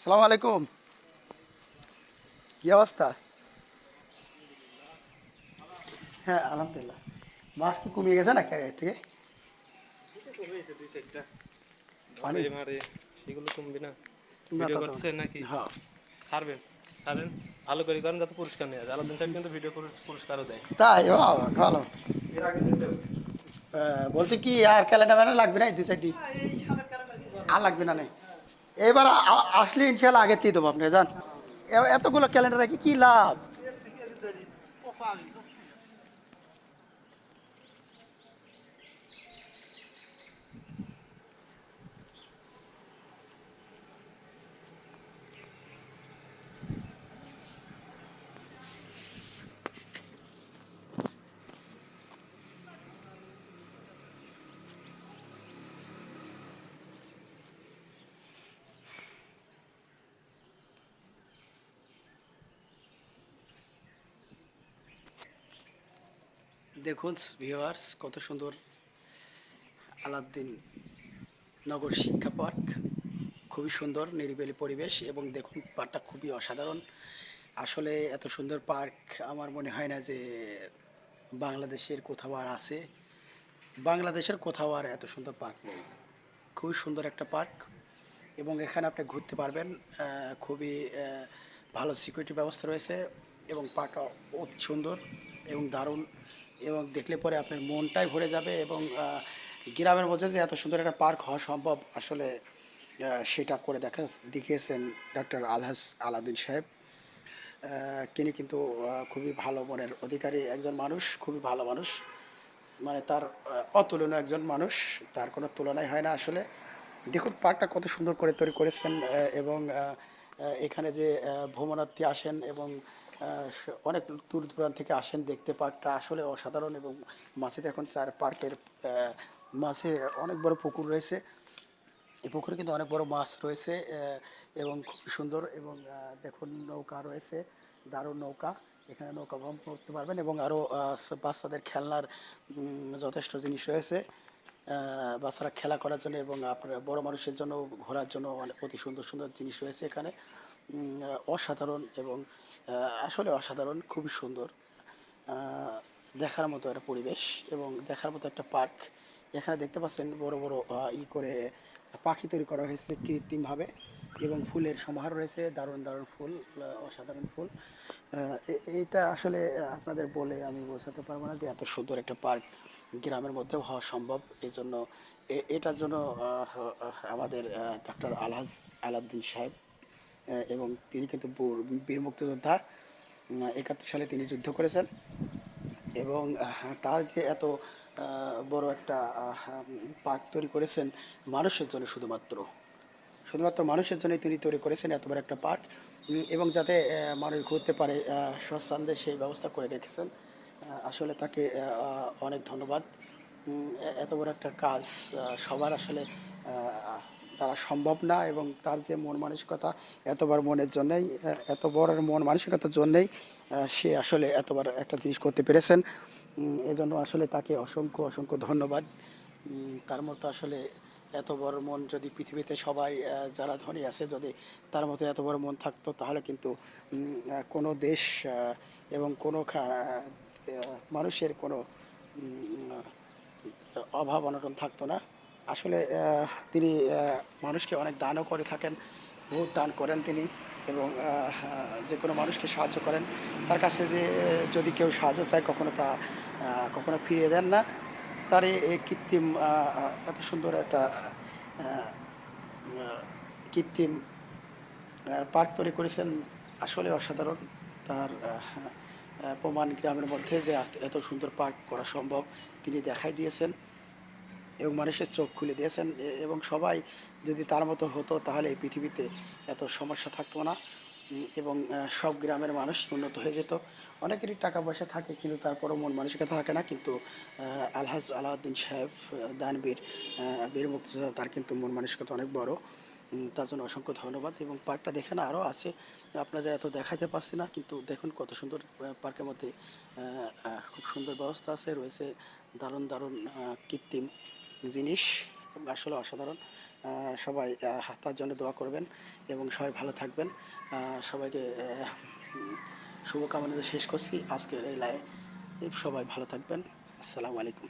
সালাম আলাইকুম। কি অবস্থা? হ্যাঁ আলহামদুলিল্লাহ। মাছ কি কমিয়ে গেছে না এর থেকে? হয়েছে দুই চারটা পানি? মারে মারে সেগুলো কমবে না। না, ভিডিও করছেন নাকি? হ্যাঁ। ছাড়বেন ছাড়েন। ভালো করে করেন যাতে পুরস্কার নেওয়া যায়। আলাদিন সাহেব কিন্তু ভিডিও পুরস্কারও দেয়। তাই? ভালো। আগে বলছি কি আর ক্যালেন্ডার ম্যানে লাগবে না এই চারটি আর লাগবে না নাই এবার আসলে ইনশাল্লাহ আগে দিয়ে দেবো আপনি জান। এতগুলো ক্যালেন্ডার রাখি কি লাভ? দেখুন ভিউয়ার্স কত সুন্দর আলাউদ্দিন নগর শিক্ষা পার্ক। খুবই সুন্দর, নিরিবিলি পরিবেশ এবং দেখুন, পার্কটা খুবই অসাধারণ। আসলে এত সুন্দর পার্ক, আমার মনে হয় না যে বাংলাদেশের কোথাও আর আছে। বাংলাদেশের কোথাও আর এত সুন্দর পার্ক নেই। খুবই সুন্দর একটা পার্ক এবং এখানে আপনি ঘুরতে পারবেন। খুবই ভালো সিকিউরিটি ব্যবস্থা রয়েছে এবং পার্কটা অতি সুন্দর এবং দারুণ। এবং দেখলে পরে আপনার মনটাই ভরে যাবে এবং গ্রামের মধ্যে যে এত সুন্দর একটা পার্ক হওয়া সম্ভব আসলে সেটা করে দেখা দেখিয়েছেন ডক্টর আলহাস আলাউদ্দিন সাহেব। তিনি কিন্তু খুবই ভালো মনের অধিকারী একজন মানুষ, খুবই ভালো মানুষ। মানে তার অতুলনীয় একজন মানুষ, তার কোনো তুলনাই হয় না আসলে। দেখুন, পার্কটা কত সুন্দর করে তৈরি করেছেন এবং এখানে যে ভ্রমণার্থী আসেন এবং অনেক দূর দূরান্ত থেকে আসেন দেখতে পার্কটা আসলে অসাধারণ এবং মাছেতে এখন চার পার্কের মাঝে অনেক বড় পুকুর রয়েছে। এই পুকুরে কিন্তু অনেক বড় মাছ রয়েছে এবং খুব সুন্দর এবং দেখুন নৌকা রয়েছে, দারুণ নৌকা। এখানে নৌকা ভ্রমণ করতে পারবেন এবং আরও বাচ্চাদের খেলনার যথেষ্ট জিনিস রয়েছে। বাচ্চারা খেলা করার জন্য এবং আপনার বড় মানুষের জন্য ঘোরার জন্য অনেক অতি সুন্দর সুন্দর জিনিস রয়েছে এখানে। অসাধারণ এবং আসলে অসাধারণ খুবই সুন্দর। দেখার মতো একটা পরিবেশ এবং দেখার মতো একটা পার্ক। এখানে দেখতে পাচ্ছেন বড় বড় ই করে পাখি তৈরি করা হয়েছে কৃত্রিমভাবে এবং ফুলের সমাহার রয়েছে দারুণ দারুণ ফুল অসাধারণ ফুল। আহ, এ- এইটা আসলে আপনাদের বলে আমি বোঝাতে পারব না যে এত সুন্দর একটা পার্ক গ্রামের মধ্যেও হওয়া সম্ভব। এই জন্য এটার জন্য আমাদের ডক্টর আলহাজ আলাউদ্দিন সাহেব এবং তিনি কিন্তু বীর- মুক্তিযোদ্ধা একাত্তর সালে তিনি যুদ্ধ করেছেন। এবং তার যে এত বড় একটা পার্ক তৈরি করেছেন মানুষের জন্য শুধুমাত্র। শুধুমাত্র মানুষের জন্যই তিনি তৈরি করেছেন এত বড় একটা পার্ক এবং যাতে মানুষ ঘুরতে পারে স্বচ্ছন্দে সেই ব্যবস্থা করে রেখেছেন। আসলে তাকে অনেক ধন্যবাদ। এত বড় একটা কাজ সবার আসলে দ্বারা সম্ভব না এবং তার যে মন মানসিকতা এতবার মনের জন্যই এত বড় মন মানসিকতার জন্যই সে আসলে এতবার একটা জিনিস করতে পেরেছেন। এজন্য আসলে তাকে অসংখ্য অসংখ্য ধন্যবাদ। তার মতো আসলে এত বড় মন যদি পৃথিবীতে সবাই যারা ধনী আছে যদি তার মতো এত বড় মন থাকতো, তাহলে কিন্তু কোনো দেশ এবং কোনো মানুষের কোনো অভাব অনটন থাকতো না। আসলে তিনি মানুষকে অনেক দানও করে থাকেন, বহুত দান করেন তিনি এবং যে কোনো মানুষকে সাহায্য করেন। তার কাছে যে, যদি কেউ সাহায্য চায়, কখনো তা কখনো ফিরিয়ে দেন না। তার এই কৃত্রিম এত সুন্দর একটা কৃত্রিম পার্ক তৈরি করেছেন, আসলে অসাধারণ। তার প্রমাণ গ্রামের মধ্যে যে, এত সুন্দর পার্ক করা সম্ভব, তিনি দেখাই দিয়েছেন। এবং মানুষের চোখ খুলে দিয়েছেন। এবং সবাই যদি তার মতো হতো, তাহলে এই পৃথিবীতে এত সমস্যা থাকতো না। এবং সব গ্রামের মানুষ উন্নত হয়ে যেত। অনেকেরই টাকা পয়সা থাকে, কিন্তু তারপরও মন মানসিকতা থাকে না। কিন্তু আলহাজ আলাউদ্দিন সাহেব দানবীর বীর মুক্তিযোদ্ধা, তার কিন্তু মন মানসিকতা অনেক বড়। তার জন্য অসংখ্য ধন্যবাদ। এবং পার্কটা দেখে না আরও আছে। আপনাদের এত দেখাতে পারছি না, কিন্তু দেখুন কত সুন্দর পার্কের মধ্যে খুব সুন্দর ব্যবস্থা আছে। রয়েছে দারুণ দারুণ কৃত্রিম জিনিস আসলে অসাধারণ। সবাই তার জন্য দোয়া করবেন এবং সবাই ভালো থাকবেন। সবাইকে শুভকামনা শেষ করছি। আজকের এই লাইভ সবাই ভালো থাকবেন। আসসালামু আলাইকুম।